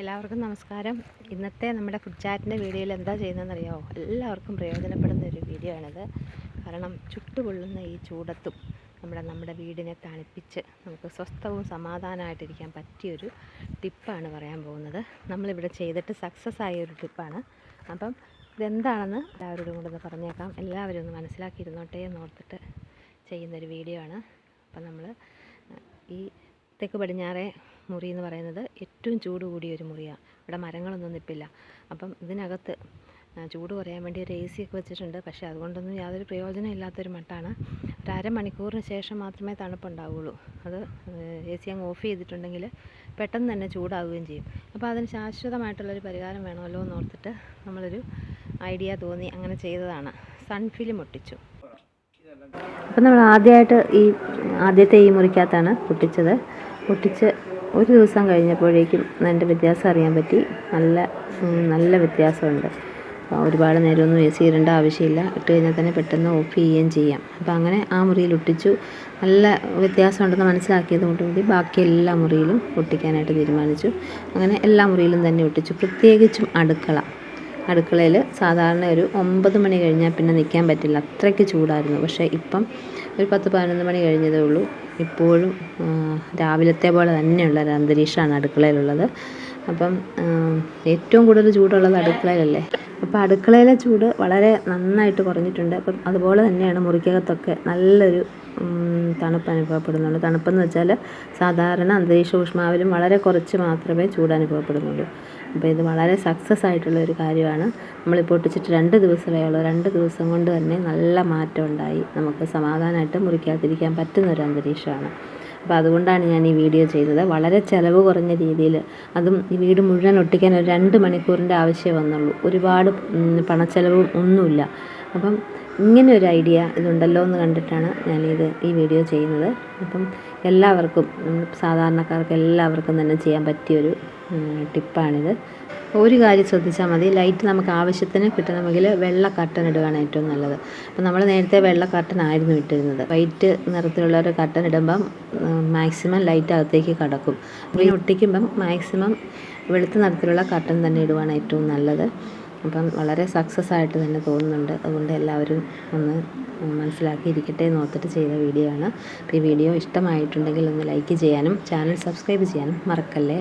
എല്ലാവർക്കും നമസ്കാരം. ഇന്നത്തെ നമ്മുടെ ഫുഡ് ചാറ്റിന്റെ വീഡിയോയിൽ എന്താ ചെയ്യുന്നതെന്നറിയാമോ എല്ലാവർക്കും പ്രയോജനപ്പെടുന്ന ഒരു വീഡിയോ ആണിത്. കാരണം ചുട്ടുപൊള്ളുന്ന ഈ ചൂടത്തും നമ്മുടെ നമ്മുടെ വീടിനെ തണുപ്പിച്ച് നമുക്ക് സ്വസ്ഥവും സമാധാനമായിട്ടിരിക്കാൻ പറ്റിയൊരു ടിപ്പാണ് പറയാൻ പോകുന്നത്. നമ്മളിവിടെ ചെയ്തിട്ട് സക്സസ് ആയ ഒരു ടിപ്പാണ് അപ്പം ഇതെന്താണെന്ന് എല്ലാവരോടും കൂടെ ഒന്ന് പറഞ്ഞേക്കാം. എല്ലാവരും ഒന്ന് മനസ്സിലാക്കിയിരുന്നോട്ടെ എന്ന് ഓർത്തിട്ട് ചെയ്യുന്നൊരു വീഡിയോ ആണ്. അപ്പം നമ്മൾ ഈ തെക്ക് പടിഞ്ഞാറേ മുറി എന്ന് പറയുന്നത് ഏറ്റവും ചൂട് കൂടിയ ഒരു മുറിയാണ് ഇവിടെ മരങ്ങളൊന്നും നിൽപ്പില്ല അപ്പം ഇതിനകത്ത് ചൂട് കുറയാൻ വേണ്ടി ഒരു എ സി ഒക്കെ വെച്ചിട്ടുണ്ട്. പക്ഷേ അതുകൊണ്ടൊന്നും യാതൊരു പ്രയോജനം ഇല്ലാത്തൊരു മട്ടാണ്. ഒരു അരമണിക്കൂറിന് ശേഷം മാത്രമേ തണുപ്പുണ്ടാവുകയുള്ളൂ അത് എ സി അങ്ങ് ഓഫ് ചെയ്തിട്ടുണ്ടെങ്കിൽ പെട്ടെന്ന് തന്നെ ചൂടാവുകയും ചെയ്യും. അപ്പോൾ അതിന് ശാശ്വതമായിട്ടുള്ളൊരു പരിഹാരം വേണമല്ലോ എന്ന് ഓർത്തിട്ട് നമ്മളൊരു ഐഡിയ തോന്നി അങ്ങനെ ചെയ്തതാണ്. സൺഫിലിം ഒട്ടിച്ചു. അപ്പം നമ്മൾ ആദ്യമായിട്ട് ഈ ആദ്യത്തെ ഈ മുറിക്കകത്താണ് പൊട്ടിച്ചത്. പൊട്ടിച്ച് ഒരു ദിവസം കഴിഞ്ഞപ്പോഴേക്കും അതിന്റെ വ്യത്യാസം അറിയാൻ പറ്റി. നല്ല നല്ല വ്യത്യാസമുണ്ട്. ഒരുപാട് നേരമൊന്നും എ സി ഇടേണ്ട ആവശ്യമില്ല. ഇട്ട് കഴിഞ്ഞാൽ തന്നെ പെട്ടെന്ന് ഓഫ് ചെയ്യുകയും ചെയ്യാം. അപ്പോൾ അങ്ങനെ ആ മുറിയിൽ ഒട്ടിച്ചു. നല്ല വ്യത്യാസമുണ്ടെന്ന് മനസ്സിലാക്കിയത് കൊണ്ട് കൂടി ബാക്കി എല്ലാ മുറിയിലും ഒട്ടിക്കാനായിട്ട് തീരുമാനിച്ചു. അങ്ങനെ എല്ലാ മുറിയിലും തന്നെ ഒട്ടിച്ചു. പ്രത്യേകിച്ചും അടുക്കള. അടുക്കളയിൽ സാധാരണ ഒരു ഒമ്പത് മണി കഴിഞ്ഞാൽ പിന്നെ നിൽക്കാൻ പറ്റില്ല. അത്രയ്ക്ക് ചൂടായിരുന്നു. പക്ഷേ ഇപ്പം ഒരു പത്ത് പതിനൊന്ന് മണി കഴിഞ്ഞതേ ഉള്ളൂ. ഇപ്പോഴും രാവിലത്തെ പോലെ തന്നെയുള്ള ഒരു അന്തരീക്ഷമാണ് അടുക്കളയിലുള്ളത്. അപ്പം ഏറ്റവും കൂടുതൽ ചൂടുള്ളത് അടുക്കളയിലല്ലേ? അപ്പോൾ അടുക്കളയിലെ ചൂട് വളരെ നന്നായിട്ട് കുറഞ്ഞിട്ടുണ്ട്. അപ്പം അതുപോലെ തന്നെയാണ് മുറിക്കകത്തൊക്കെ നല്ലൊരു തണുപ്പ് അനുഭവപ്പെടുന്നുള്ളൂ തണുപ്പെന്ന് വെച്ചാൽ സാധാരണ അന്തരീക്ഷ ഊഷ്മാവിലും വളരെ കുറച്ച് മാത്രമേ ചൂട് അനുഭവപ്പെടുന്നുള്ളൂ. അപ്പോൾ ഇത് വളരെ സക്സസ് ആയിട്ടുള്ള ഒരു കാര്യമാണ്. നമ്മളിപ്പോൾ ഒട്ടിച്ചിട്ട് രണ്ട് ദിവസമേ ഉള്ളൂ. രണ്ട് ദിവസം കൊണ്ട് തന്നെ നല്ല മാറ്റം ഉണ്ടായി. നമുക്ക് സമാധാനമായിട്ട് മുറിക്കാതിരിക്കാൻ പറ്റുന്ന ഒരു അന്തരീക്ഷമാണ്. അപ്പോൾ അതുകൊണ്ടാണ് ഞാൻ ഈ വീഡിയോ ചെയ്തത്. വളരെ ചിലവ് കുറഞ്ഞ രീതിയിൽ അതും ഈ വീട് മുഴുവൻ ഒട്ടിക്കാൻ ഒരു രണ്ട് മണിക്കൂറിന്റെ ആവശ്യമേ വന്നുള്ളൂ. ഒരുപാട് പണച്ചെലവും ഒന്നുമില്ല. അപ്പം ഇങ്ങനെ ഒരു ഐഡിയ ഇതുണ്ടല്ലോ എന്ന് കണ്ടിട്ടാണ് ഞാനിത് ഈ വീഡിയോ ചെയ്യുന്നത്. അപ്പം എല്ലാവർക്കും സാധാരണക്കാർക്ക് എല്ലാവർക്കും തന്നെ ചെയ്യാൻ പറ്റിയൊരു ടിപ്പാണിത്. ഒരു കാര്യം ശ്രദ്ധിച്ചാൽ മതി. ലൈറ്റ് നമുക്ക് ആവശ്യത്തിന് കിട്ടണമെങ്കിൽ വെള്ള കർട്ടൻ ഇടുകയാണ് ഏറ്റവും നല്ലത്. അപ്പം നമ്മൾ നേരത്തെ വെള്ള കർട്ടൻ ആയിരുന്നു ഇട്ടിരുന്നത്. വൈറ്റ് നിറത്തിലുള്ള ഒരു കർട്ടൻ ഇടുമ്പം മാക്സിമം ലൈറ്റ് അകത്തേക്ക് കടക്കും. അപ്പോൾ ഈ ഒട്ടിക്കുമ്പം മാക്സിമം വെളുത്ത നിറത്തിലുള്ള കർട്ടൻ തന്നെ ഇടുവാണ് ഏറ്റവും നല്ലത്. അപ്പം വളരെ സക്സസ് ആയിട്ട് തന്നെ തോന്നുന്നുണ്ട്. അതുകൊണ്ട് എല്ലാവരും ഒന്ന് മനസ്സിലാക്കിയിരിക്കട്ടെ എന്ന് ഓർത്തിട്ട് ചെയ്ത വീഡിയോ ആണ്. അപ്പോൾ ഈ വീഡിയോ ഇഷ്ടമായിട്ടുണ്ടെങ്കിൽ ഒന്ന് ലൈക്ക് ചെയ്യാനും ചാനൽ സബ്സ്ക്രൈബ് ചെയ്യാനും മറക്കല്ലേ?